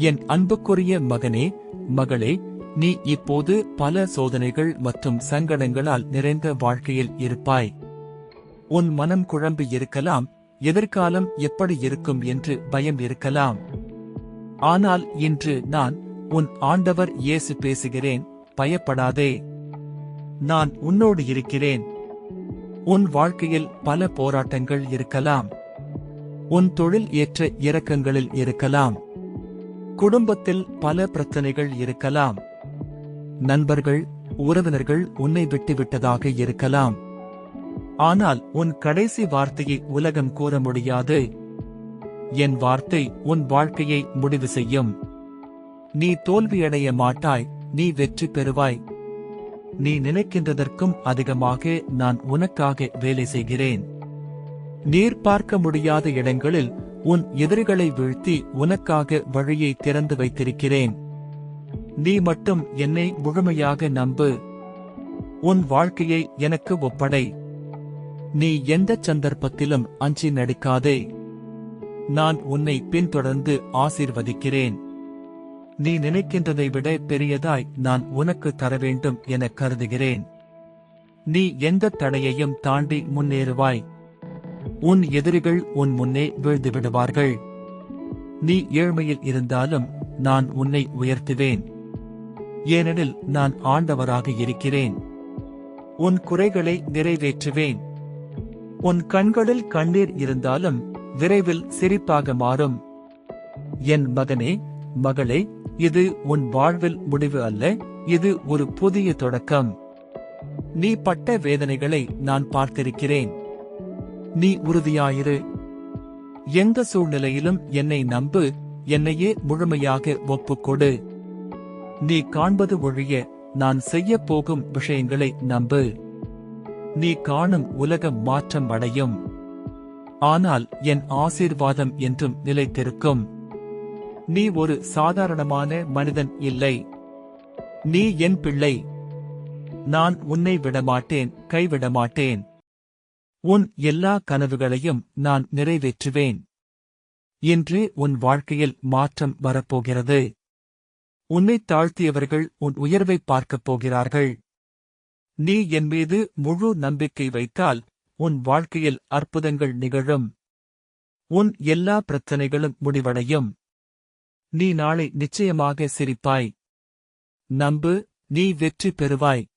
என் அன்புக்குரிய மகனே மகளே நீ இப்போது பல சோதனைகள் மற்றும் சங்கடங்களால் நிறைந்த வாழ்க்கையில் இருப்பாய். உன் மனம் குழம்பி இருக்கலாம் எதிர்காலம் எப்படி இருக்கும் என்று பயம் இருக்கலாம். ஆனால் இன்று நான் உன் ஆண்டவர் இயேசு பேசுகிறேன் பயப்படாதே. நான் உன்னோடு இருக்கிறேன். உன் வாழ்க்கையில் பல போராட்டங்கள் இருக்கலாம். உன் தொழில் ஏற்ற இறக்கங்களில் இருக்கலாம். குடும்பத்தில் பல பிரச்சனைகள் இருக்கலாம். நண்பர்கள் உறவினர்கள் உன்னை விட்டுவிட்டதாக இருக்கலாம். ஆனால் உன் கடைசி வார்த்தையை உலகம் கூற முடியாது. என் வார்த்தை உன் வாழ்க்கையை முடிவு செய்யும். நீ தோல்வியடைய மாட்டாய் நீ வெற்றி பெறுவாய். நீ நினைக்கின்றதற்கும் அதிகமாக நான் உனக்காக வேலை செய்கிறேன். நீர் பார்க்க முடியாத இடங்களில் உன் எதிரிகளை வீழ்த்தி உனக்காக வழியை திறந்து வைத்திருக்கிறேன். நீ மட்டும் என்னை முழுமையாக நம்பு. உன் வாழ்க்கையை எனக்கு ஒப்படை. நீ எந்த சந்தர்ப்பத்திலும் அஞ்சி நடிக்காதே. நான் உன்னை பின்தொடர்ந்து ஆசீர்வதிக்கிறேன். நீ நினைக்கின்றதை விட பெரியதாய் நான் உனக்கு தர வேண்டும் என கருதுகிறேன். நீ எந்த தடையையும் தாண்டி முன்னேறுவாய். உன் எதிரிகள் உன் முன்னே வீழ்ந்து விடுவார்கள் நீ ஏழ்மையில் இருந்தாலும் நான் உன்னை உயர்த்துவேன். ஏனெனில் நான் ஆண்டவராக இருக்கிறேன். உன் குறைகளை நிறைவேற்றுவேன். உன் கண்களில் கண்ணீர் இருந்தாலும் விரைவில் சிரிப்பாக மாறும். என் மகனே மகளே இது உன் வாழ்வில் முடிவு அல்ல இது ஒரு புதிய தொடக்கம். நீ பட்ட வேதனைகளை நான் பார்த்திருக்கிறேன். நீ உறுதியாயிரு. எந்த சூழ்நிலையிலும் என்னை நம்பு என்னையே முழுமையாக ஒப்புக்கொடு. நீ காண்பது ஒழிய நான் செய்யப் போகும் விஷயங்களை நம்பு. நீ காணும் உலகம் மாற்றம் அடையும். ஆனால் என் ஆசீர்வாதம் என்றும் நிலைத்திருக்கும். நீ ஒரு சாதாரணமான மனிதன் இல்லை. நீ என் பிள்ளை. நான் உன்னை விடமாட்டேன் கைவிடமாட்டேன். உன் எல்லா கனவுகளையும் நான் நிறைவேற்றுவேன். இன்று உன் வாழ்க்கையில் மாற்றம் வரப்போகிறது. உன்னை தாழ்த்தியவர்கள் உன் உயர்வை பார்க்கப் போகிறார்கள். நீ என் மீது முழு நம்பிக்கை வைத்தால் உன் வாழ்க்கையில் அற்புதங்கள் நிகழும். உன் எல்லா பிரச்சனைகளும் முடிவடையும். நீ நாளை நிச்சயமாக சிரிப்பாய். நம்பு நீ வெற்றி பெறுவாய்.